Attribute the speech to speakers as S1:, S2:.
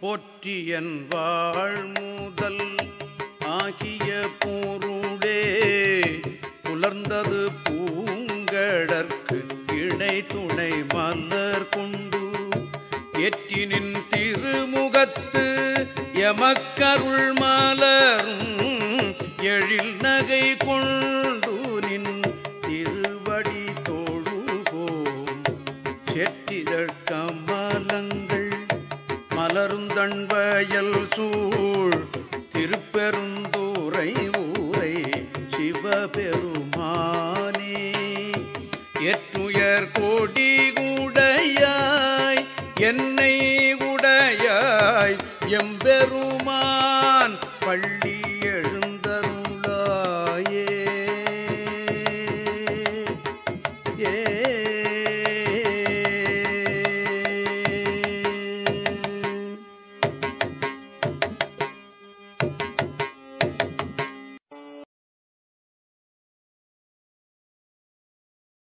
S1: போற்றியன் வாழ்முதல் ஆகிய பொருளே புலர்ந்தது பூங்கடற்கு இணை துணை மலர் கொண்டு. எற்றினின் திருமுகத்து எமக்கருள் மலரும் எழில் நகை கொண்டு நின் திருவடி தொழுகோம் செற்றிதழ் மலரும் தண்பயல் சூழ் திருப்பெருந்தூரை ஊரை சிவபெருமானே. எட்டுயர் கோடி உடையாய் என்னை உடையாய் எம்பெருமான் பள்ளி எழுந்தருளாயே. ஏ